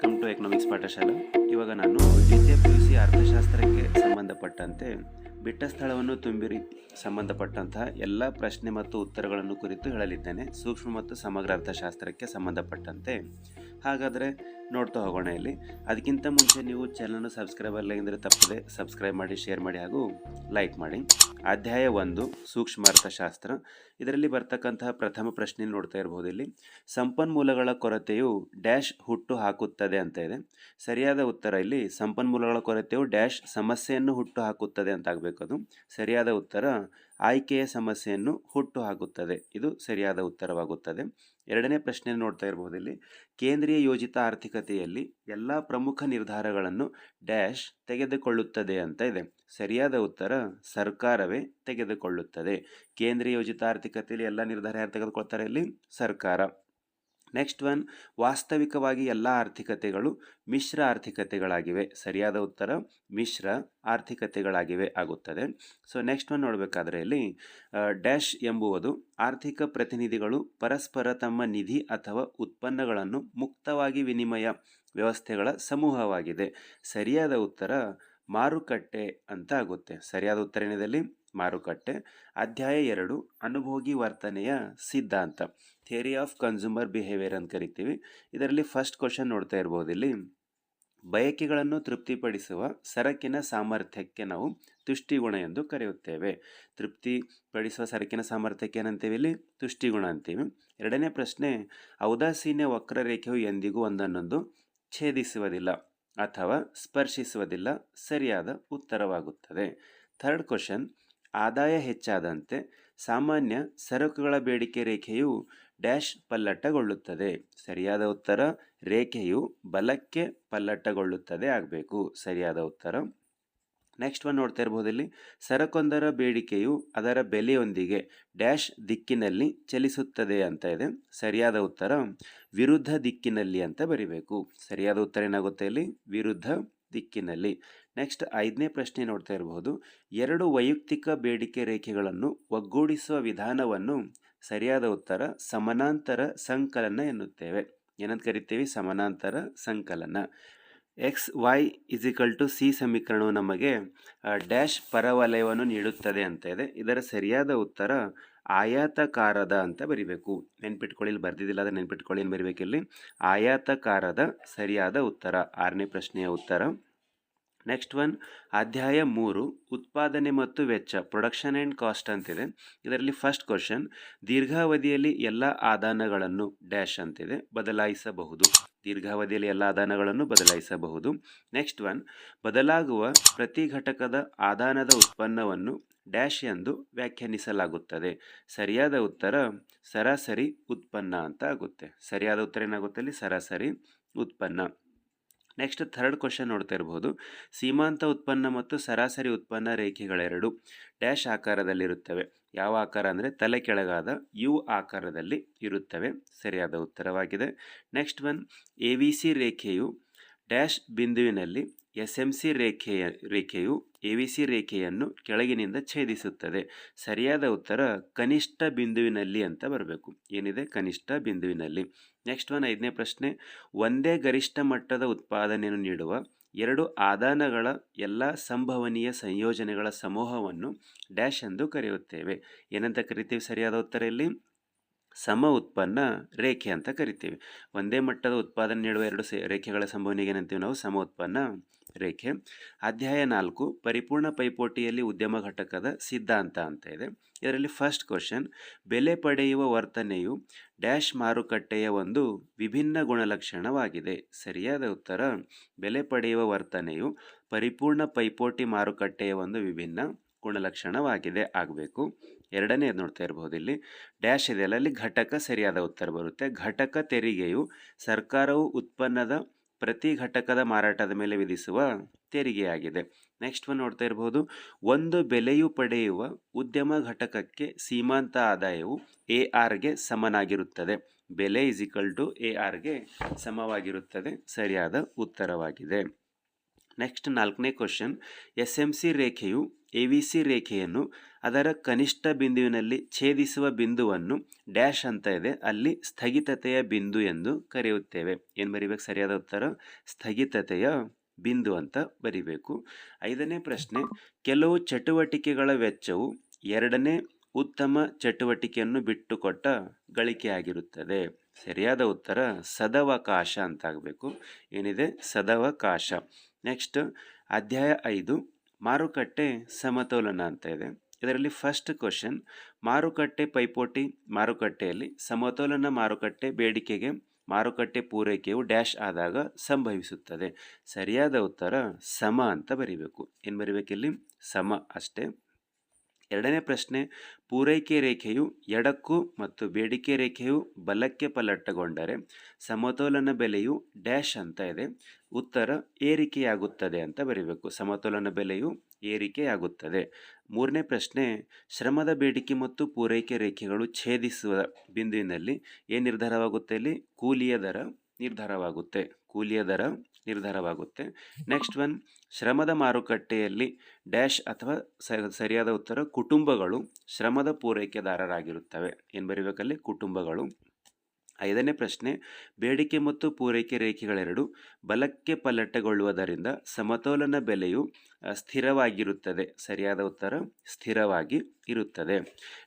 Welcome to economics ಪಾಠಶಾಲೆ ಇವಾಗ ನಾನು ದ್ವಿತೀಯ ಪಿ ಯು ಸಿ ಅರ್ಥಶಾಸ್ತ್ರಕ್ಕೆ ಸಂಬಂಧಪಟ್ಟಂತೆ ಬಿಟ್ಟ ಸ್ಥಳವನ್ನು ತುಂಬಿರಿ ಸಂಬಂಧಪಟ್ಟಂತಹ ಎಲ್ಲ ಪ್ರಶ್ನೆ ಮತ್ತು ಉತ್ತರಗಳನ್ನು ಕುರಿತು ಹೇಳಲಿದ್ದೇನೆ. ಸೂಕ್ಷ್ಮ ಮತ್ತು ಸಮಗ್ರ ಅರ್ಥಶಾಸ್ತ್ರಕ್ಕೆ ಸಂಬಂಧಪಟ್ಟಂತೆ. ಹಾಗಾದರೆ ನೋಡ್ತಾ ಹೋಗೋಣ ಇಲ್ಲಿ. ಅದಕ್ಕಿಂತ ಮುಂಚೆ ನೀವು ಚಾನಲ್ನ ಸಬ್ಸ್ಕ್ರೈಬ್ ಅಲ್ಲ ಅಂದರೆ ತಪ್ಪದೆ ಸಬ್ಸ್ಕ್ರೈಬ್ ಮಾಡಿ ಶೇರ್ ಮಾಡಿ ಹಾಗೂ ಲೈಕ್ ಮಾಡಿ. ಅಧ್ಯಾಯ ಒಂದು, ಸೂಕ್ಷ್ಮ ಅರ್ಥಶಾಸ್ತ್ರ. ಇದರಲ್ಲಿ ಬರ್ತಕ್ಕಂತಹ ಪ್ರಥಮ ಪ್ರಶ್ನೆ ನೋಡ್ತಾ ಇರಬಹುದು ಇಲ್ಲಿ. ಸಂಪನ್ಮೂಲಗಳ ಕೊರತೆಯು ಡ್ಯಾಶ್ ಹುಟ್ಟು ಹಾಕುತ್ತದೆ ಅಂತ ಇದೆ. ಸರಿಯಾದ ಉತ್ತರ ಇಲ್ಲಿ, ಸಂಪನ್ಮೂಲಗಳ ಕೊರತೆಯು ಡ್ಯಾಶ್ ಸಮಸ್ಯೆಯನ್ನು ಹುಟ್ಟು ಹಾಕುತ್ತದೆ ಅಂತ ಆಗಬೇಕು ಅದು. ಸರಿಯಾದ ಉತ್ತರ ಆಯ್ಕೆಯ ಸಮಸ್ಯೆಯನ್ನು ಹುಟ್ಟು ಹಾಕುತ್ತದೆ ಇದು ಸರಿಯಾದ ಉತ್ತರವಾಗುತ್ತದೆ. ಎರಡನೇ ಪ್ರಶ್ನೆ ನೋಡ್ತಾ ಇರಬಹುದು ಇಲ್ಲಿ. ಕೇಂದ್ರೀಯ ಯೋಜಿತ ಆರ್ಥಿಕತೆಯಲ್ಲಿ ಎಲ್ಲ ಪ್ರಮುಖ ನಿರ್ಧಾರಗಳನ್ನು ಡ್ಯಾಶ್ ತೆಗೆದುಕೊಳ್ಳುತ್ತದೆ ಅಂತ ಇದೆ. ಸರಿಯಾದ ಉತ್ತರ, ಸರ್ಕಾರವೇ ತೆಗೆದುಕೊಳ್ಳುತ್ತದೆ. ಕೇಂದ್ರೀಯ ಯೋಜಿತ ಆರ್ಥಿಕತೆಯಲ್ಲಿ ಎಲ್ಲ ನಿರ್ಧಾರ ಯಾರು ತೆಗೆದುಕೊಳ್ತಾರೆ ಇಲ್ಲಿ? ಸರ್ಕಾರ. ನೆಕ್ಸ್ಟ್ ಒನ್ ವಾಸ್ತವಿಕವಾಗಿ ಎಲ್ಲ ಆರ್ಥಿಕತೆಗಳು ಮಿಶ್ರ ಆರ್ಥಿಕತೆಗಳಾಗಿವೆ. ಸರಿಯಾದ ಉತ್ತರ, ಮಿಶ್ರ ಆರ್ಥಿಕತೆಗಳಾಗಿವೆ ಆಗುತ್ತದೆ. ಸೊ ನೆಕ್ಸ್ಟ್ ಒನ್ ನೋಡಬೇಕಾದ್ರೆ ಇಲ್ಲಿ ಡ್ಯಾಶ್ ಎಂಬುವುದು ಆರ್ಥಿಕ ಪ್ರತಿನಿಧಿಗಳು ಪರಸ್ಪರ ತಮ್ಮ ನಿಧಿ ಅಥವಾ ಉತ್ಪನ್ನಗಳನ್ನು ಮುಕ್ತವಾಗಿ ವಿನಿಮಯ ವ್ಯವಸ್ಥೆಗಳ ಸಮೂಹವಾಗಿದೆ. ಸರಿಯಾದ ಉತ್ತರ ಮಾರುಕಟ್ಟೆ ಅಂತ ಆಗುತ್ತೆ. ಸರಿಯಾದ ಉತ್ತರ ಏನಿದೆ ಮಾರುಕಟ್ಟೆ. ಅಧ್ಯಾಯ ಎರಡು, ಅನುಭೋಗಿ ವರ್ತನೆಯ ಸಿದ್ಧಾಂತ. ಥಿಯರಿ ಆಫ್ ಕನ್ಸ್ಯೂಮರ್ ಬಿಹೇವಿಯರ್ ಅಂತ ಕರಿತೀವಿ. ಇದರಲ್ಲಿ ಫಸ್ಟ್ ಕ್ವಶನ್ ನೋಡ್ತಾ ಇರ್ಬೋದು ಇಲ್ಲಿ. ಬಯಕೆಗಳನ್ನು ತೃಪ್ತಿಪಡಿಸುವ ಸರಕಿನ ಸಾಮರ್ಥ್ಯಕ್ಕೆ ನಾವು ತುಷ್ಟಿಗುಣ ಎಂದು ಕರೆಯುತ್ತೇವೆ. ತೃಪ್ತಿಪಡಿಸುವ ಸರಕಿನ ಸಾಮರ್ಥ್ಯಕ್ಕೆ ಏನಂತೀವಿ ಇಲ್ಲಿ? ತುಷ್ಟಿಗುಣ ಅಂತೀವಿ. ಎರಡನೇ ಪ್ರಶ್ನೆ, ಔದಾಸೀನ್ಯ ವಕ್ರರೇಖೆಯು ಎಂದಿಗೂ ಒಂದನ್ನೊಂದು ಛೇದಿಸುವುದಿಲ್ಲ ಅಥವಾ ಸ್ಪರ್ಶಿಸುವುದಿಲ್ಲ, ಸರಿಯಾದ ಉತ್ತರವಾಗುತ್ತದೆ. ಥರ್ಡ್ ಕ್ವಶನ್ ಆದಾಯ ಹೆಚ್ಚಾದಂತೆ ಸಾಮಾನ್ಯ ಸರಕುಗಳ ಬೇಡಿಕೆ ರೇಖೆಯು ಡ್ಯಾಶ್ ಪಲ್ಲಟಗೊಳ್ಳುತ್ತದೆ ಸರಿಯಾದ ಉತ್ತರ, ರೇಖೆಯು ಬಲಕ್ಕೆ ಪಲ್ಲಟಗೊಳ್ಳುತ್ತದೆ ಆಗಬೇಕು. ಸರಿಯಾದ ಉತ್ತರ. ನೆಕ್ಸ್ಟ್ ಒನ್ ನೋಡ್ತಾ ಇರ್ಬೋದು ಇಲ್ಲಿ ಸರಕೊಂದರ ಬೇಡಿಕೆಯು ಅದರ ಬೆಲೆಯೊಂದಿಗೆ ಡ್ಯಾಶ್ ದಿಕ್ಕಿನಲ್ಲಿ ಚಲಿಸುತ್ತದೆ ಅಂತ ಇದೆ. ಸರಿಯಾದ ಉತ್ತರ, ವಿರುದ್ಧ ದಿಕ್ಕಿನಲ್ಲಿ ಅಂತ ಬರಿಬೇಕು. ಸರಿಯಾದ ಉತ್ತರ ಏನಾಗುತ್ತೆ ಇಲ್ಲಿ? ವಿರುದ್ಧ ದಿಕ್ಕಿನಲ್ಲಿ. ನೆಕ್ಸ್ಟ್ ಐದನೇ ಪ್ರಶ್ನೆ ನೋಡ್ತಾ ಇರಬಹುದು. ಎರಡು ವೈಯಕ್ತಿಕ ಬೇಡಿಕೆ ರೇಖೆಗಳನ್ನು ಒಗ್ಗೂಡಿಸುವ ವಿಧಾನವನ್ನು ಸರಿಯಾದ ಉತ್ತರ ಸಮಾನಾಂತರ ಸಂಕಲನ ಎನ್ನುತ್ತೇವೆ. ಏನಂತ ಕರಿತೀವಿ? ಸಮಾನಾಂತರ ಸಂಕಲನ. X Y is equal to C ಸಮೀಕರಣವು ನಮಗೆ ಡ್ಯಾಶ್ ಪರವಲಯವನ್ನು ನೀಡುತ್ತದೆ ಅಂತ ಇದೆ. ಇದರ ಸರಿಯಾದ ಉತ್ತರ ಆಯಾತಕಾರದ ಅಂತ ಬರಿಬೇಕು. ನೆನ್ಪಿಟ್ಕೊಳ್ಳಿ, ಇಲ್ಲಿ ಬರ್ದಿದ್ದಿಲ್ಲ ಅದನ್ನು ನೆನ್ಪಿಟ್ಕೊಳ್ಳಿ, ಏನು ಆಯಾತಕಾರದ ಸರಿಯಾದ ಉತ್ತರ. ಆರನೇ ಪ್ರಶ್ನೆಯ ಉತ್ತರ. ನೆಕ್ಸ್ಟ್ ಒನ್ ಅಧ್ಯಾಯ ಮೂರು, ಉತ್ಪಾದನೆ ಮತ್ತು ವೆಚ್ಚ ಪ್ರೊಡಕ್ಷನ್ ಆ್ಯಂಡ್ ಕಾಸ್ಟ್ ಅಂತಿದೆ. ಇದರಲ್ಲಿ ಫಸ್ಟ್ ಕ್ವಶನ್ ದೀರ್ಘಾವಧಿಯಲ್ಲಿ ಎಲ್ಲ ಆದಾನಗಳನ್ನು ಡ್ಯಾಶ್ ಅಂತಿದೆ, ಬದಲಾಯಿಸಬಹುದು. ದೀರ್ಘಾವಧಿಯಲ್ಲಿ ಎಲ್ಲ ಆದಾನಗಳನ್ನು ಬದಲಾಯಿಸಬಹುದು. ನೆಕ್ಸ್ಟ್ ಒನ್ ಬದಲಾಗುವ ಪ್ರತಿ ಘಟಕದ ಆದಾನದ ಉತ್ಪನ್ನವನ್ನು ಡ್ಯಾಶ್ ಎಂದು ವ್ಯಾಖ್ಯಾನಿಸಲಾಗುತ್ತದೆ. ಸರಿಯಾದ ಉತ್ತರ, ಸರಾಸರಿ ಉತ್ಪನ್ನ ಅಂತ ಆಗುತ್ತೆ. ಸರಿಯಾದ ಉತ್ತರ ಏನಾಗುತ್ತೆ ಅಲ್ಲಿ? ಸರಾಸರಿ ಉತ್ಪನ್ನ. ನೆಕ್ಸ್ಟ್ ಥರ್ಡ್ ಕ್ವಶನ್ ನೋಡ್ತಾ ಇರಬಹುದು ಸೀಮಾಂತ ಉತ್ಪನ್ನ ಮತ್ತು ಸರಾಸರಿ ಉತ್ಪನ್ನ ರೇಖೆಗಳೆರಡು ಡ್ಯಾಶ್ ಆಕಾರದಲ್ಲಿರುತ್ತವೆ. ಯಾವ ಆಕಾರ ಅಂದರೆ ತಲೆ ಕೆಳಗಾದ ಯು ಆಕಾರದಲ್ಲಿ ಇರುತ್ತವೆ. ಸರಿಯಾದ ಉತ್ತರವಾಗಿದೆ. ನೆಕ್ಸ್ಟ್ ಒನ್, ಎ ಸಿ ರೇಖೆಯು ಡ್ಯಾಶ್ ಬಿಂದುವಿನಲ್ಲಿ ಎಸ್ ಎಂ ಸಿ ರೇಖೆಯ, ರೇಖೆಯು ಎ ವಿ ಸಿ ರೇಖೆಯನ್ನು ಕೆಳಗಿನಿಂದ ಛೇದಿಸುತ್ತದೆ. ಸರಿಯಾದ ಉತ್ತರ ಕನಿಷ್ಠ ಬಿಂದುವಿನಲ್ಲಿ ಅಂತ ಬರಬೇಕು. ಏನಿದೆ? ಕನಿಷ್ಠ ಬಿಂದುವಿನಲ್ಲಿ. ನೆಕ್ಸ್ಟ್ ಒನ್, ಐದನೇ ಪ್ರಶ್ನೆ. ಒಂದೇ ಗರಿಷ್ಠ ಮಟ್ಟದ ಉತ್ಪಾದನೆಯನ್ನು ನೀಡುವ ಎರಡು ಆದಾನಗಳ ಎಲ್ಲ ಸಂಭವನೀಯ ಸಂಯೋಜನೆಗಳ ಸಮೂಹವನ್ನು ಡ್ಯಾಶ್ ಎಂದು ಕರೆಯುತ್ತೇವೆ. ಏನಂತ ಕರಿತೀವಿ? ಸರಿಯಾದ ಉತ್ತರ ಇಲ್ಲಿ? ಸಮ ಉತ್ಪನ್ನ ರೇಖೆ ಅಂತ ಕರಿತೀವಿ. ಒಂದೇ ಮಟ್ಟದ ಉತ್ಪಾದನೆ ನೀಡುವ ಎರಡು ರೇಖೆಗಳ ಸಂಭವನೆಗೆ ಏನಂತೀವಿ ನಾವು? ಸಮ ಉತ್ಪನ್ನ ರೇಖೆ. ಅಧ್ಯಾಯ ನಾಲ್ಕು, ಪರಿಪೂರ್ಣ ಪೈಪೋಟಿಯಲ್ಲಿ ಉದ್ಯಮ ಘಟಕದ ಸಿದ್ಧಾಂತ ಅಂತ ಇದೆ. ಇದರಲ್ಲಿ ಫಸ್ಟ್ ಕ್ವಶನ್ ಬೆಲೆ ಪಡೆಯುವ ವರ್ತನೆಯು ಡ್ಯಾಶ್ ಮಾರುಕಟ್ಟೆಯ ಒಂದು ವಿಭಿನ್ನ ಗುಣಲಕ್ಷಣವಾಗಿದೆ. ಸರಿಯಾದ ಉತ್ತರ, ಬೆಲೆ ಪಡೆಯುವ ವರ್ತನೆಯು ಪರಿಪೂರ್ಣ ಪೈಪೋಟಿ ಮಾರುಕಟ್ಟೆಯ ಒಂದು ವಿಭಿನ್ನ ಗುಣಲಕ್ಷಣವಾಗಿದೆ. ಆಗಬೇಕು. ಎರಡನೇ ನೋಡ್ತಾ ಇರಬಹುದು ಇಲ್ಲಿ. ಡ್ಯಾಶ್ ಇದೆಯಲ್ಲ ಅಲ್ಲಿ ಘಟಕ ಸರಿಯಾದ ಉತ್ತರ ಬರುತ್ತೆ. ಘಟಕ ತೆರಿಗೆಯು ಸರ್ಕಾರವು ಉತ್ಪನ್ನದ ಪ್ರತಿ ಘಟಕದ ಮಾರಾಟದ ಮೇಲೆ ವಿಧಿಸುವ ತೆರಿಗೆಯಾಗಿದೆ. ನೆಕ್ಸ್ಟ್ ಒನ್ ನೋಡ್ತಾ ಇರಬಹುದು. ಒಂದು ಬೆಲೆಯು ಪಡೆಯುವ ಉದ್ಯಮ ಘಟಕಕ್ಕೆ ಸೀಮಾಂತ ಆದಾಯವು ಎ ಆರ್ಗೆ ಸಮನಾಗಿರುತ್ತದೆ. ಬೆಲೆ ಇಸ್ ಈಕ್ವಲ್ ಟು ಎ ಆರ್ಗೆ ಸಮವಾಗಿರುತ್ತದೆ. ಸರಿಯಾದ ಉತ್ತರವಾಗಿದೆ. ನೆಕ್ಸ್ಟ್ ನಾಲ್ಕನೇ ಕ್ವಶನ್ ಎಸ್ ಎಂ ಸಿ ರೇಖೆಯು ಎ ವಿ ಸಿ ರೇಖೆಯನ್ನು ಅದರ ಕನಿಷ್ಠ ಬಿಂದುವಿನಲ್ಲಿ ಛೇದಿಸುವ ಬಿಂದುವನ್ನು ಡ್ಯಾಶ್ ಅಂತ ಇದೆ. ಅಲ್ಲಿ ಸ್ಥಗಿತತೆಯ ಬಿಂದು ಎಂದು ಕರೆಯುತ್ತೇವೆ. ಏನು ಬರಿಬೇಕು? ಸರಿಯಾದ ಉತ್ತರ? ಸ್ಥಗಿತತೆಯ ಬಿಂದು ಅಂತ ಬರಿಬೇಕು. ಐದನೇ ಪ್ರಶ್ನೆ, ಕೆಲವು ಚಟುವಟಿಕೆಗಳ ವೆಚ್ಚವು ಎರಡನೇ ಉತ್ತಮ ಚಟುವಟಿಕೆಯನ್ನು ಬಿಟ್ಟುಕೊಟ್ಟ ಗಳಿಕೆಯಾಗಿರುತ್ತದೆ ಸರಿಯಾದ ಉತ್ತರ, ಸದವಕಾಶ ಅಂತಾಗಬೇಕು ಏನಿದೆ? ಸದವಕಾಶ. ನೆಕ್ಸ್ಟ್, ಅಧ್ಯಾಯ ಐದು ಮಾರುಕಟ್ಟೆ ಸಮತೋಲನ ಅಂತ ಇದೆ. ಇದರಲ್ಲಿ ಫಸ್ಟ್ ಕ್ವಶನ್ ಮಾರುಕಟ್ಟೆ ಪೈಪೋಟಿ ಮಾರುಕಟ್ಟೆಯಲ್ಲಿ ಸಮತೋಲನ ಮಾರುಕಟ್ಟೆ ಬೇಡಿಕೆಗೆ, ಮಾರುಕಟ್ಟೆ ಪೂರೈಕೆಯು ಡ್ಯಾಶ್ ಆದಾಗ ಸಂಭವಿಸುತ್ತದೆ. ಸರಿಯಾದ ಉತ್ತರ ಸಮ ಅಂತ ಬರೀಬೇಕು. ಏನು ಬರೀಬೇಕಿಲ್ಲಿ? ಸಮ ಅಷ್ಟೇ. ಎರಡನೇ ಪ್ರಶ್ನೆ, ಪೂರೈಕೆ ರೇಖೆಯು ಎಡಕ್ಕೂ ಮತ್ತು ಬೇಡಿಕೆ ರೇಖೆಯು ಬಲಕ್ಕೆ ಪಲ್ಲಟಗೊಂಡರೆ ಸಮತೋಲನ ಬೆಲೆಯು ಡ್ಯಾಶ್ ಅಂತ ಇದೆ. ಉತ್ತರ, ಏರಿಕೆಯಾಗುತ್ತದೆ ಅಂತ ಬರೀಬೇಕು. ಸಮತೋಲನ ಬೆಲೆಯು ಏರಿಕೆಯಾಗುತ್ತದೆ. ಮೂರನೇ ಪ್ರಶ್ನೆ, ಶ್ರಮದ ಬೇಡಿಕೆ ಮತ್ತು ಪೂರೈಕೆ ರೇಖೆಗಳು ಛೇದಿಸುವ ಬಿಂದುವಿನಲ್ಲಿ ಏನು ನಿರ್ಧಾರವಾಗುತ್ತೆ ಇಲ್ಲಿ? ಕೂಲಿಯ ದರ ನಿರ್ಧಾರವಾಗುತ್ತೆ. ಕೂಲಿಯ ದರ ನಿರ್ಧಾರವಾಗುತ್ತೆ. ನೆಕ್ಸ್ಟ್ ಒನ್ ಶ್ರಮದ ಮಾರುಕಟ್ಟೆಯಲ್ಲಿ ಡ್ಯಾಶ್ ಅಥವಾ ಸರಿಯಾದ ಉತ್ತರ ಕುಟುಂಬಗಳು ಶ್ರಮದ ಪೂರೈಕೆದಾರರಾಗಿರುತ್ತವೆ. ಏನು ಬರೀಬೇಕಲ್ಲಿ? ಕುಟುಂಬಗಳು. ಐದನೇ ಪ್ರಶ್ನೆ ಬೇಡಿಕೆ ಮತ್ತು ಪೂರೈಕೆ ರೇಖೆಗಳೆರಡು ಬಲಕ್ಕೆ ಪಲ್ಲಟಗೊಳ್ಳುವುದರಿಂದ ಸಮತೋಲನ ಬೆಲೆಯು ಸ್ಥಿರವಾಗಿರುತ್ತದೆ. ಸರಿಯಾದ ಉತ್ತರ, ಸ್ಥಿರವಾಗಿ ಇರುತ್ತದೆ.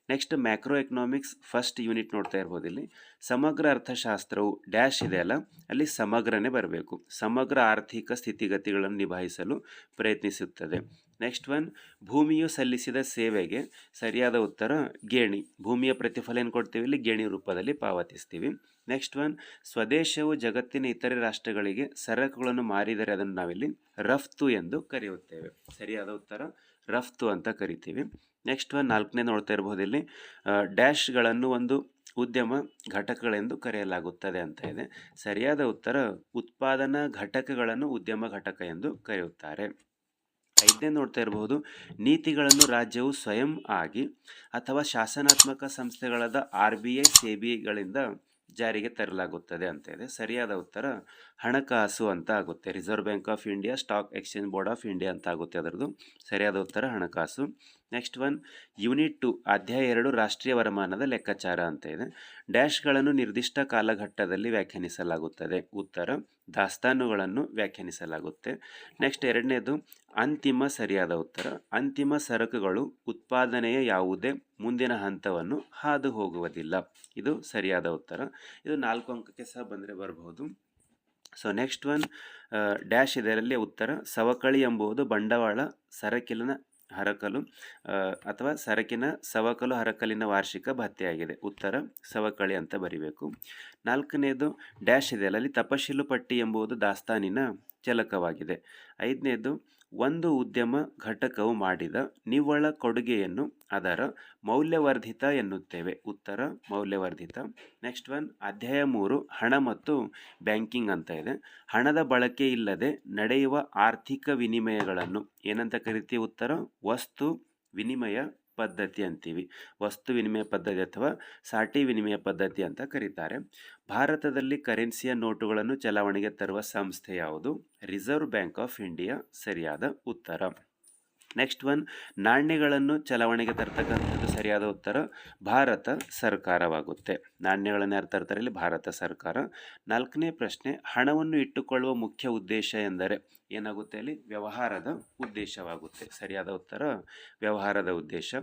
Next macro economics first unit ನೋಡ್ತಾ ಇರ್ಬೋದು ಇಲ್ಲಿ. ಸಮಗ್ರ ಅರ್ಥಶಾಸ್ತ್ರವು ಡ್ಯಾಶ್ ಇದೆ ಅಲ್ಲ, ಅಲ್ಲಿ ಸಮಗ್ರನೇ ಬರಬೇಕು. ಸಮಗ್ರ ಆರ್ಥಿಕ ಸ್ಥಿತಿಗತಿಗಳನ್ನು ನಿಭಾಯಿಸಲು ಪ್ರಯತ್ನಿಸುತ್ತದೆ. ನೆಕ್ಸ್ಟ್ ಒನ್ ಭೂಮಿಯು ಸಲ್ಲಿಸಿದ ಸೇವೆಗೆ ಸರಿಯಾದ ಉತ್ತರ, ಗೇಣಿ. ಭೂಮಿಯ ಪ್ರತಿಫಲ ಏನು ಕೊಡ್ತೀವಿ? ಇಲ್ಲಿ ಗೇಣಿ ರೂಪದಲ್ಲಿ ಪಾವತಿಸ್ತೀವಿ. ನೆಕ್ಸ್ಟ್ ಒನ್ ಸ್ವದೇಶವು ಜಗತ್ತಿನ ಇತರೆ ರಾಷ್ಟ್ರಗಳಿಗೆ ಸರಕುಗಳನ್ನು ಮಾರಿದರೆ ಅದನ್ನು ನಾವಿಲ್ಲಿ ರಫ್ತು ಎಂದು ಕರೆಯುತ್ತೇವೆ. ಸರಿಯಾದ ಉತ್ತರ, ರಫ್ತು ಅಂತ ಕರಿತೀವಿ. ನೆಕ್ಸ್ಟ್ ಒನ್ ನಾಲ್ಕನೇ ನೋಡ್ತಾ ಇರ್ಬೋದು ಇಲ್ಲಿ. ಡ್ಯಾಶ್ಗಳನ್ನು ಒಂದು ಉದ್ಯಮ ಘಟಕಗಳೆಂದು ಕರೆಯಲಾಗುತ್ತದೆ ಅಂತ ಇದೆ. ಸರಿಯಾದ ಉತ್ತರ, ಉತ್ಪಾದನಾ ಘಟಕಗಳನ್ನು ಉದ್ಯಮ ಘಟಕ ಎಂದು ಕರೆಯುತ್ತಾರೆ. ಐದನೇ ನೋಡ್ತಾ ಇರಬಹುದು ನೀತಿಗಳನ್ನು ರಾಜ್ಯವು ಸ್ವಯಂ ಆಗಿ ಅಥವಾ ಶಾಸನಾತ್ಮಕ ಸಂಸ್ಥೆಗಳಾದ ಆರ್ ಬಿ ಐ, ಸಿ ಜಾರಿಗೆ ತರಲಾಗುತ್ತದೆ ಅಂತ ಇದೆ. ಸರಿಯಾದ ಉತ್ತರ ಹಣಕಾಸು ಅಂತ ಆಗುತ್ತೆ. Reserve bank of India stock exchange board of India ಅಂತ ಆಗುತ್ತೆ ಅದರದ್ದು. ಸರಿಯಾದ ಉತ್ತರ ಹಣಕಾಸು. ನೆಕ್ಸ್ಟ್ ಒನ್ ಯೂನಿಟ್ ಟು ಅಧ್ಯಾಯ ಎರಡು, ರಾಷ್ಟ್ರೀಯ ವರಮಾನದ ಲೆಕ್ಕಾಚಾರ ಅಂತ ಇದೆ. ಡ್ಯಾಶ್ಗಳನ್ನು ನಿರ್ದಿಷ್ಟ ಕಾಲಘಟ್ಟದಲ್ಲಿ ವ್ಯಾಖ್ಯಾನಿಸಲಾಗುತ್ತದೆ. ಉತ್ತರ, ದಾಸ್ತಾನುಗಳನ್ನು ವ್ಯಾಖ್ಯಾನಿಸಲಾಗುತ್ತೆ. ನೆಕ್ಸ್ಟ್ ಎರಡನೇದು, ಅಂತಿಮ ಸರಿಯಾದ ಉತ್ತರ. ಅಂತಿಮ ಸರಕುಗಳು ಉತ್ಪಾದನೆಯ ಯಾವುದೇ ಮುಂದಿನ ಹಂತವನ್ನು ಹಾದು ಹೋಗುವುದಿಲ್ಲ ಇದು ಸರಿಯಾದ ಉತ್ತರ. ಇದು ನಾಲ್ಕು ಅಂಕಕ್ಕೆ ಸಹ ಬಂದರೆ ಬರಬಹುದು. ಸೊ ನೆಕ್ಸ್ಟ್ ಒನ್ ಡ್ಯಾಶ್ ಇದರಲ್ಲಿ ಉತ್ತರ, ಸವಕಳಿ ಎಂಬುದು ಬಂಡವಾಳ ಸರಕಿನ ಹರಕಲು ಅಥವಾ ಸರಕಿನ ಸವಕಲು ಹರಕಲಿನ ವಾರ್ಷಿಕ ಭತ್ಯೆಯಾಗಿದೆ. ಉತ್ತರ, ಸವಕಳಿ ಅಂತ ಬರಿಬೇಕು. ನಾಲ್ಕನೇದು ಡ್ಯಾಶ್ ಇದೆ ಅಲ್ಲಿ ತಪಶೀಲು ಪಟ್ಟಿ ಎಂಬುದು ದಾಸ್ತಾನಿನ ಚಲಕವಾಗಿದೆ. ಐದನೇದು ಒಂದು ಉದ್ಯಮ ಘಟಕವು ಮಾಡಿದ ನಿವ್ವಳ ಕೊಡುಗೆಯನ್ನು ಅದರ ಮೌಲ್ಯವರ್ಧಿತ ಎನ್ನುತ್ತೇವೆ. ಉತ್ತರ, ಮೌಲ್ಯವರ್ಧಿತ. ನೆಕ್ಸ್ಟ್ ಒನ್ ಅಧ್ಯಾಯ ಮೂರು, ಹಣ ಮತ್ತು ಬ್ಯಾಂಕಿಂಗ್ ಅಂತ ಇದೆ. ಹಣದ ಬಳಕೆ ಇಲ್ಲದೆ ನಡೆಯುವ ಆರ್ಥಿಕ ವಿನಿಮಯಗಳನ್ನು ಏನಂತ ಕರಿತೀವಿ ಉತ್ತರ? ವಸ್ತು ವಿನಿಮಯ ಪದ್ಧತಿ ಅಂತೀವಿ. ವಸ್ತು ವಿನಿಮಯ ಪದ್ಧತಿ ಅಥವಾ ಸಾಟಿ ವಿನಿಮಯ ಪದ್ಧತಿ ಅಂತ ಕರೀತಾರೆ. ಭಾರತದಲ್ಲಿ ಕರೆನ್ಸಿಯ ನೋಟುಗಳನ್ನು ಚಲಾವಣೆಗೆ ತರುವ ಸಂಸ್ಥೆ ಯಾವುದು? ರಿಸರ್ವ್ ಬ್ಯಾಂಕ್ ಆಫ್ ಇಂಡಿಯಾ ಸರಿಯಾದ ಉತ್ತರ. ನೆಕ್ಸ್ಟ್ ಒನ್ ನಾಣ್ಯಗಳನ್ನು ಚಲಾವಣೆಗೆ ತರ್ತಕ್ಕಂಥದ್ದು ಸರಿಯಾದ ಉತ್ತರ, ಭಾರತ ಸರ್ಕಾರವಾಗುತ್ತೆ. ನಾಣ್ಯಗಳನ್ನು ಯಾರು ತರ್ತಾರೆ ಇಲ್ಲಿ? ಭಾರತ ಸರ್ಕಾರ. ನಾಲ್ಕನೇ ಪ್ರಶ್ನೆ, ಹಣವನ್ನು ಇಟ್ಟುಕೊಳ್ಳುವ ಮುಖ್ಯ ಉದ್ದೇಶ ಎಂದರೆ ಏನಾಗುತ್ತೆ ಅಲ್ಲಿ ವ್ಯವಹಾರದ ಉದ್ದೇಶವಾಗುತ್ತೆ. ಸರಿಯಾದ ಉತ್ತರ, ವ್ಯವಹಾರದ ಉದ್ದೇಶ.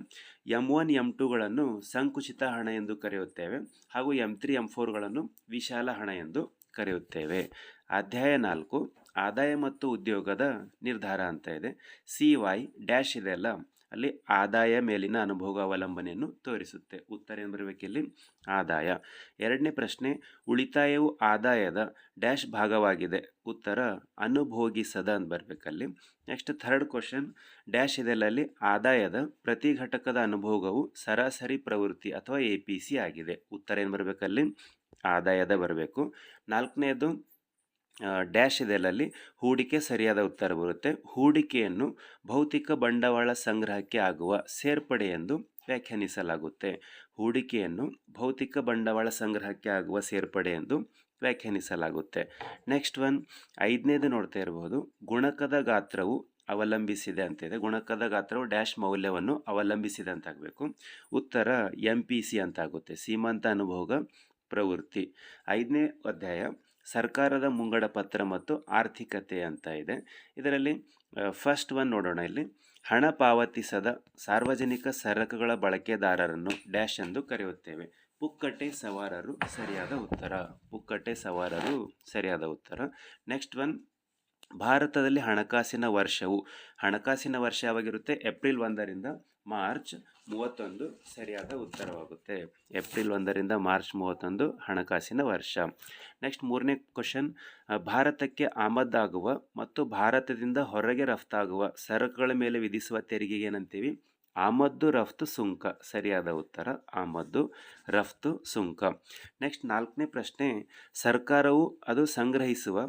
ಎಂ ಒನ್ ಎಂ ಟುಗಳನ್ನು ಸಂಕುಚಿತ ಹಣ ಎಂದು ಕರೆಯುತ್ತೇವೆ ಹಾಗೂ ಎಂ ತ್ರೀ ಎಂ ಫೋರ್ಗಳನ್ನು ವಿಶಾಲ ಹಣ ಎಂದು ಕರೆಯುತ್ತೇವೆ. ಅಧ್ಯಾಯ ನಾಲ್ಕು ಆದಾಯ ಮತ್ತು ಉದ್ಯೋಗದ ನಿರ್ಧಾರ ಅಂತ ಇದೆ. ಸಿ ವೈ ಡ್ಯಾಶ್ ಇದೆ ಅಲ್ಲ ಅಲ್ಲಿ ಆದಾಯ ಮೇಲಿನ ಅನುಭೋಗ ಅವಲಂಬನೆಯನ್ನು ತೋರಿಸುತ್ತೆ. ಉತ್ತರ ಏನು ಬರಬೇಕಿಲ್ಲಿ ಆದಾಯ. ಎರಡನೇ ಪ್ರಶ್ನೆ, ಉಳಿತಾಯವು ಆದಾಯದ ಡ್ಯಾಶ್ ಭಾಗವಾಗಿದೆ. ಉತ್ತರ, ಅನುಭೋಗಿಸದ ಅಂತ ಬರಬೇಕಲ್ಲಿ ನೆಕ್ಸ್ಟ್ ಥರ್ಡ್ ಕ್ವಶನ್ ಡ್ಯಾಶ್ ಇದೆ ಅಲ್ಲಿ, ಆದಾಯದ ಪ್ರತಿ ಘಟಕದ ಅನುಭೋಗವು ಸರಾಸರಿ ಪ್ರವೃತ್ತಿ ಅಥವಾ ಎ ಪಿ ಸಿ ಆಗಿದೆ. ಉತ್ತರ ಏನು ಬರಬೇಕಲ್ಲಿ ಆದಾಯದ ಬರಬೇಕು. ನಾಲ್ಕನೇದು ಡ್ಯಾಶ್ ಇದೆ ಅಲ್ಲಿ ಹೂಡಿಕೆ ಸರಿಯಾದ ಉತ್ತರ ಬರುತ್ತೆ. ಹೂಡಿಕೆಯನ್ನು ಭೌತಿಕ ಬಂಡವಾಳ ಸಂಗ್ರಹಕ್ಕೆ ಆಗುವ ಸೇರ್ಪಡೆ ಎಂದು ವ್ಯಾಖ್ಯಾನಿಸಲಾಗುತ್ತೆ. ಹೂಡಿಕೆಯನ್ನು ಭೌತಿಕ ಬಂಡವಾಳ ಸಂಗ್ರಹಕ್ಕೆ ಆಗುವ ಸೇರ್ಪಡೆ ಎಂದು ವ್ಯಾಖ್ಯಾನಿಸಲಾಗುತ್ತೆ. ನೆಕ್ಸ್ಟ್ ಒನ್, ಐದನೇದು ನೋಡ್ತಾ ಇರಬಹುದು ಗುಣಕದ ಗಾತ್ರವು ಅವಲಂಬಿಸಿದೆ ಅಂತ ಇದೆ. ಗುಣಕದ ಗಾತ್ರವು ಡ್ಯಾಶ್ ಮೌಲ್ಯವನ್ನು ಅವಲಂಬಿಸಿದೆ ಅಂತಾಗಬೇಕು ಉತ್ತರ ಎಂ ಪಿ ಸಿ ಅಂತ ಆಗುತ್ತೆ. ಸೀಮಂತ ಅನುಭೋಗ ಪ್ರವೃತ್ತಿ. ಐದನೇ ಅಧ್ಯಾಯ. ಸರ್ಕಾರದ ಮುಂಗಡ ಪತ್ರ ಮತ್ತು ಆರ್ಥಿಕತೆ ಅಂತ ಇದೆ. ಇದರಲ್ಲಿ ಫಸ್ಟ್ ಒನ್ ನೋಡೋಣ ಇಲ್ಲಿ. ಹಣ ಪಾವತಿಸದ ಸಾರ್ವಜನಿಕ ಸರಕುಗಳ ಬಳಕೆದಾರರನ್ನು ಡ್ಯಾಶ್ ಎಂದು ಕರೆಯುತ್ತೇವೆ. ಪುಕ್ಕಟ್ಟೆ ಸವಾರರು ಸರಿಯಾದ ಉತ್ತರ. ಪುಕ್ಕಟ್ಟೆ ಸವಾರರು ಸರಿಯಾದ ಉತ್ತರ. ನೆಕ್ಸ್ಟ್ ಒನ್ ಭಾರತದಲ್ಲಿ ಹಣಕಾಸಿನ ವರ್ಷವು. ಹಣಕಾಸಿನ ವರ್ಷ ಯಾವಾಗಿರುತ್ತೆ? ಏಪ್ರಿಲ್ ಒಂದರಿಂದ ಮಾರ್ಚ್ ಮೂವತ್ತೊಂದು ಸರಿಯಾದ ಉತ್ತರವಾಗುತ್ತೆ. ಏಪ್ರಿಲ್ ಒಂದರಿಂದ ಮಾರ್ಚ್ ಮೂವತ್ತೊಂದು ಹಣಕಾಸಿನ ವರ್ಷ. ನೆಕ್ಸ್ಟ್ ಮೂರನೇ ಕ್ವಶನ್ ಭಾರತಕ್ಕೆ ಆಮದಾಗುವ ಮತ್ತು ಭಾರತದಿಂದ ಹೊರಗೆ ರಫ್ತಾಗುವ ಸರಕುಗಳ ಮೇಲೆ ವಿಧಿಸುವ ತೆರಿಗೆ ಏನಂತೀವಿ? ಆಮದ್ದು, ರಫ್ತು, ಸುಂಕ. ಸರಿಯಾದ ಉತ್ತರ, ಆಮದ್ದು, ರಫ್ತು, ಸುಂಕ. ನೆಕ್ಸ್ಟ್ ನಾಲ್ಕನೇ ಪ್ರಶ್ನೆ, ಸರ್ಕಾರವು ಅದು ಸಂಗ್ರಹಿಸುವ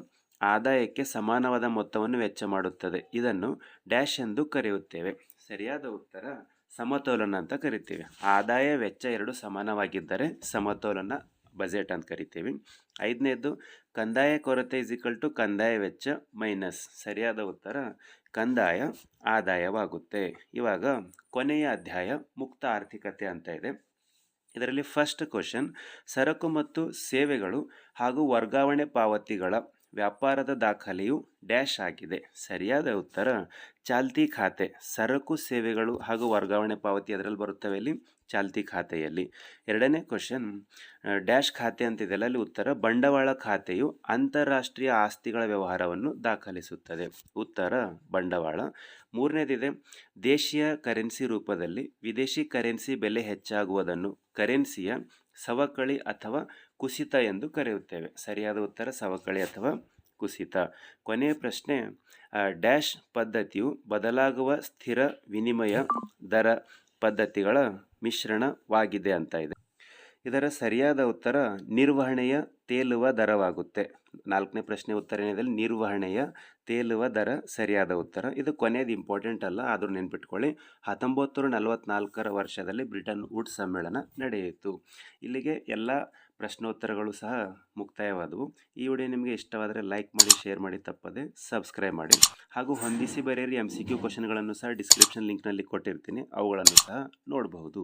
ಆದಾಯಕ್ಕೆ ಸಮಾನವಾದ ಮೊತ್ತವನ್ನು ವೆಚ್ಚ ಮಾಡುತ್ತದೆ. ಇದನ್ನು ಡ್ಯಾಶ್ ಎಂದು ಕರೆಯುತ್ತೇವೆ. ಸರಿಯಾದ ಉತ್ತರ ಸಮತೋಲನ ಅಂತ ಕರಿತೀವಿ. ಆದಾಯ ವೆಚ್ಚ ಎರಡು ಸಮಾನವಾಗಿದ್ದರೆ ಸಮತೋಲನ ಬಜೆಟ್ ಅಂತ ಕರಿತೀವಿ. ಐದನೇದು, ಕಂದಾಯ ಕೊರತೆ ಇಸ್ ಈಕ್ವಲ್ ಟು ಕಂದಾಯ ವೆಚ್ಚ ಮೈನಸ್ ಸರಿಯಾದ ಉತ್ತರ, ಕಂದಾಯ ಆದಾಯವಾಗುತ್ತೆ. ಇವಾಗ ಕೊನೆಯ ಅಧ್ಯಾಯ, ಮುಕ್ತ ಆರ್ಥಿಕತೆ ಅಂತ ಇದೆ. ಇದರಲ್ಲಿ ಫಸ್ಟ್ ಕ್ವಶನ್ ಸರಕು ಮತ್ತು ಸೇವೆಗಳು ಹಾಗೂ ವರ್ಗಾವಣೆ ಪಾವತಿಗಳ ವ್ಯಾಪಾರದ ದಾಖಲೆಯು ಡ್ಯಾಶ್ ಆಗಿದೆ. ಸರಿಯಾದ ಉತ್ತರ, ಚಾಲ್ತಿ ಖಾತೆ. ಸರಕು, ಸೇವೆಗಳು ಹಾಗೂ ವರ್ಗಾವಣೆ ಪಾವತಿ ಅದರಲ್ಲಿ ಬರುತ್ತವೆ ಇಲ್ಲಿ, ಚಾಲ್ತಿ ಖಾತೆಯಲ್ಲಿ. ಎರಡನೇ ಕ್ವಶನ್ ಡ್ಯಾಶ್ ಖಾತೆ ಅಂತಿದೆಯಲ್ಲ ಅಲ್ಲಿ ಉತ್ತರ, ಬಂಡವಾಳ ಖಾತೆಯು ಅಂತಾರಾಷ್ಟ್ರೀಯ ಆಸ್ತಿಗಳ ವ್ಯವಹಾರವನ್ನು ದಾಖಲಿಸುತ್ತದೆ. ಉತ್ತರ, ಬಂಡವಾಳ. ಮೂರನೇದಿದೆ, ದೇಶೀಯ ಕರೆನ್ಸಿ ರೂಪದಲ್ಲಿ ವಿದೇಶಿ ಕರೆನ್ಸಿ ಬೆಲೆ ಹೆಚ್ಚಾಗುವುದನ್ನು ಕರೆನ್ಸಿಯ ಸವಕಳಿ ಅಥವಾ ಕುಸಿತ ಎಂದು ಕರೆಯುತ್ತೇವೆ. ಸರಿಯಾದ ಉತ್ತರ ಸವಕಳಿ ಅಥವಾ ಕುಸಿತ. ಕೊನೆಯ ಪ್ರಶ್ನೆ ಡ್ಯಾಶ್ ಪದ್ಧತಿಯು ಬದಲಾಗುವ ಸ್ಥಿರ ವಿನಿಮಯ ದರ ಪದ್ಧತಿಗಳ ಮಿಶ್ರಣವಾಗಿದೆ ಅಂತ ಇದೆ. ಇದರ ಸರಿಯಾದ ಉತ್ತರ ನಿರ್ವಹಣೆಯ ತೇಲುವ ದರವಾಗುತ್ತೆ. ನಾಲ್ಕನೇ ಪ್ರಶ್ನೆ ಉತ್ತರ ಏನಿದೆ? ನಿರ್ವಹಣೆಯ ತೇಲುವ ದರ ಸರಿಯಾದ ಉತ್ತರ. ಇದು ಕೊನೆಯದು ಇಂಪಾರ್ಟೆಂಟ್ ಅಲ್ಲ, ಆದರೂ ನೆನ್ಪಿಟ್ಕೊಳ್ಳಿ. ಹತ್ತೊಂಬತ್ತು ನಲವತ್ತ್ನಾಲ್ಕರ ವರ್ಷದಲ್ಲಿ ಬ್ರಿಟನ್ ವುಡ್ ಸಮ್ಮೇಳನ ನಡೆಯಿತು. ಇಲ್ಲಿಗೆ ಎಲ್ಲ ಪ್ರಶ್ನೋತ್ತರಗಳು ಸಹ ಮುಕ್ತಾಯವಾದವು. ಈ ವಿಡಿಯೋ ನಿಮಗೆ ಇಷ್ಟವಾದರೆ ಲೈಕ್ ಮಾಡಿ, ಶೇರ್ ಮಾಡಿ, ತಪ್ಪದೆ ಸಬ್ಸ್ಕ್ರೈಬ್ ಮಾಡಿ. ಹಾಗೂ ಹೊಂದಿಸಿ ಬರೆಯಿರಿ ಎಂ ಸಿ ಕ್ಯೂ ಕ್ವಶನ್ಗಳನ್ನು ಸಹ ಡಿಸ್ಕ್ರಿಪ್ಷನ್ ಲಿಂಕ್ನಲ್ಲಿ ಕೊಟ್ಟಿರ್ತೀನಿ. ಅವುಗಳನ್ನು ಸಹ ನೋಡಬಹುದು.